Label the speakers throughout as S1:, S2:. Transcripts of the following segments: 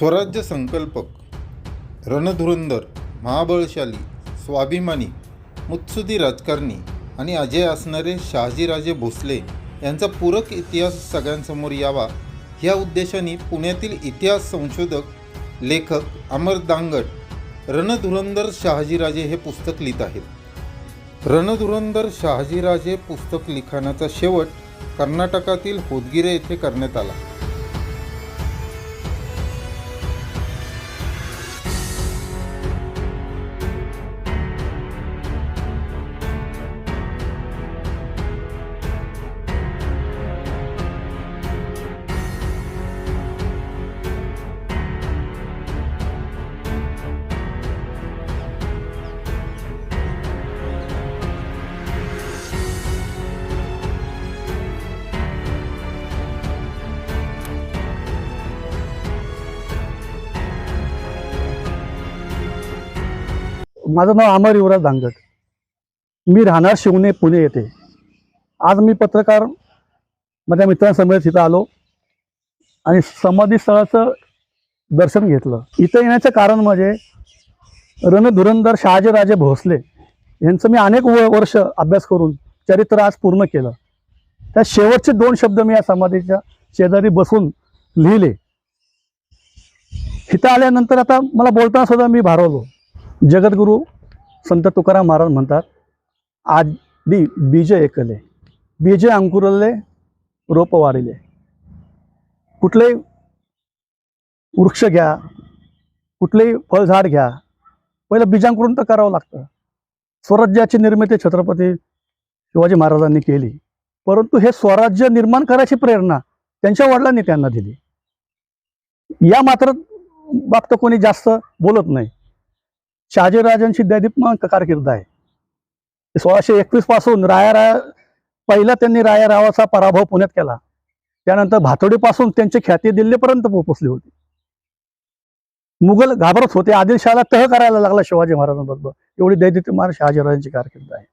S1: स्वराज्य संकल्पक रणधुरंदर महाबळशाली स्वाभिमानी मुत्सुदी राजकारणी आणि अजय असणारे शहाजीराजे भोसले यांचा पूरक इतिहास सगळ्यांसमोर यावा या उद्देशाने पुण्यातील इतिहास संशोधक लेखक अमर दांगट रणधुरंदर शहाजीराजे हे पुस्तक लिहित आहेत. रणधुरंदर शहाजीराजे पुस्तक लिखाणाचा शेवट कर्नाटकातील होदगिरे येथे करण्यात आला.
S2: माझं नाव अमर युवराज दांगट. मी राहणार शिवणे पुणे येथे. आज मी पत्रकार माझ्या मित्रांसमवेत इथं आलो आणि समाधी स्थळाचं दर्शन घेतलं. इथं येण्याचं कारण म्हणजे रणधुरंदर शहाजीराजे भोसले यांचं मी अनेक वर्ष अभ्यास करून चरित्र आज पूर्ण केलं. त्या शेवटचे दोन शब्द मी या समाधीच्या शेजारी बसून लिहिले. इथं आल्यानंतर आता मला बोलताना सुद्धा मी भारवलो. जगद्गुरु संत तुकाराम महाराज म्हणतात आधी बीज एकले बीज अंकुरले रोप वाढले कुठलेही वृक्ष घ्या कुठलेही फळझाड घ्या पहिलं बीजांकुरण तर करावं लागतं. स्वराज्याची निर्मिती छत्रपती शिवाजी महाराजांनी केली. परंतु हे स्वराज्य निर्माण करायची प्रेरणा त्यांच्या वडिलांनी त्यांना दिली. या मात्र बाबत कोणी जास्त बोलत नाही. शहाजीराजांची दैदिप्यमान कारकीर्द आहे. सोळाशे एकवीसपासून राया राया पहिला त्यांनी राया रावाचा पराभव पुण्यात केला. त्यानंतर भातोडीपासून त्यांची ख्याती दिल्लीपर्यंत पोहोचली होती. मुघल घाबरत होते. आदिलशहाला तह करायला लागला शिवाजी महाराजांबरोबर. एवढी दैदिप्यमान शहाजीराजांची कारकीर्द आहे.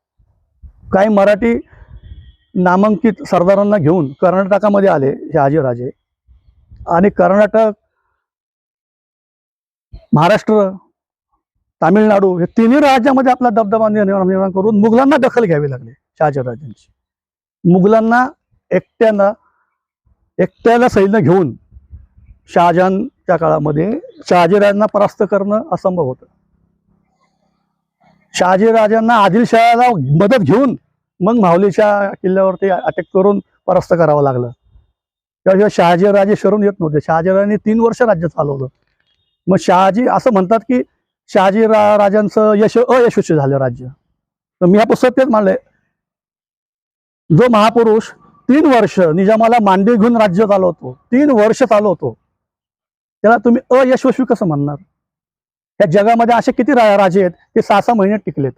S2: काही मराठी नामांकित सरदारांना घेऊन कर्नाटकामध्ये आले शहाजीराजे. आणि कर्नाटक महाराष्ट्र तामिळनाडू हे तिन्ही राज्यामध्ये आपला दबदबा निर्माण निर्माण करून मुघलांना दखल घ्यावी लागली शहाजीराजांची मुघलांना एकट्यानं एकट्याला सैन्य घेऊन शहाजहानच्या काळामध्ये शहाजीराजांना परास्त करणं असंभव होतं. शहाजीराजांना आदिलशहाला मदत घेऊन मग माहुलीच्या किल्ल्यावरती अटॅक करून परास्त करावं लागलं. त्याशिवाय शहाजीराजे शरून येत नव्हते. शहाजीराजांनी तीन वर्ष राज्य चालवलं. मग शहाजी असं म्हणतात की शहाजी रा राजांचं यश अयशस्वी झालं राज्य. तर मी ह्या पुस्तक तेच मानलंय जो महापुरुष तीन वर्ष निजामाला मांडी घेऊन राज्य चालवतो तीन वर्ष चालवतो त्याला तुम्ही अयशस्वी कसं म्हणणार? या जगामध्ये असे किती रा राजे आहेत ते सहा सहा महिने टिकलेत.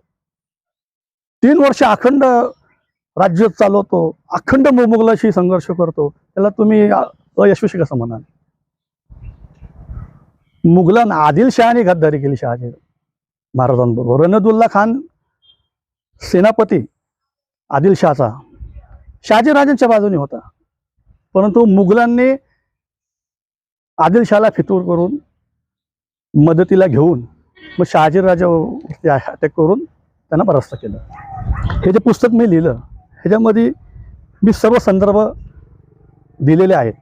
S2: तीन वर्ष अखंड राज्य चालवतो अखंड मु- मुघलाशी संघर्ष करतो त्याला तुम्ही अयशस्वी कसं म्हणाल? मुघलांना आदिलशहाने गद्दारी केली शहाजी. महाराजांबरोबर रनदुल्ला खान सेनापती आदिलशहाचा. शहाजीराजांच्या बाजूने होता. परंतु मुघलांनी आदिलशहाला फितूर करून मदतीला घेऊन मग शहाजीराजावरती अटॅक करून त्यांना परास्त केलं. हे जे पुस्तक मी लिहिलं ह्याच्यामध्ये मी सर्व संदर्भ दिलेले आहेत.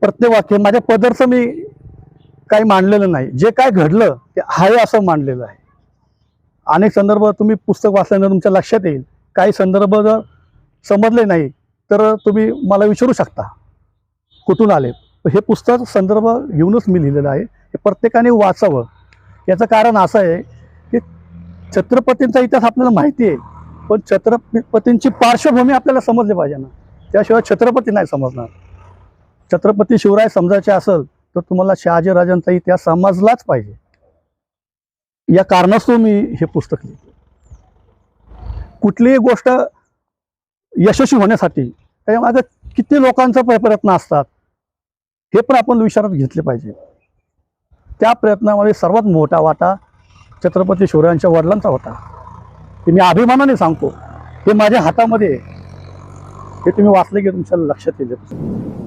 S2: प्रत्येक वाक्य माझ्या पदरचं मी काही मांडलेलं नाही. जे काय घडलं ते आहे असं मांडलेलं आहे. अनेक संदर्भ तुम्ही पुस्तक वाचल्यानंतर तुमच्या लक्षात येईल. काही संदर्भ जर समजले नाही तर तुम्ही मला विचारू शकता. कुठून आले? हे पुस्तक संदर्भ घेऊनच मी लिहिलेलं आहे. हे प्रत्येकाने वाचावं. याचं कारण असं आहे की छत्रपतींचा इतिहास आपल्याला माहिती आहे पण छत्रपतींची पार्श्वभूमी आपल्याला समजली पाहिजे ना. त्याशिवाय छत्रपती नाही समजणार. छत्रपती शिवराय समजायचे असेल तर तुम्हाला शहाजीराजांचा इतिहास समजलाच पाहिजे. या कारणास्तव मी हे पुस्तक लिहितो. कुठलीही गोष्ट यशस्वी होण्यासाठी त्याच्यामागे किती लोकांचा प्रयत्न असतात हे पण आपण विचारात घेतले पाहिजे. त्या प्रयत्नामध्ये सर्वात मोठा वाटा छत्रपती शिवरायांच्या वडिलांचा होता. ते मी अभिमानाने सांगतो. हे माझ्या हातामध्ये आहे. हे तुम्ही वाचले की तुमच्या लक्षात येईल.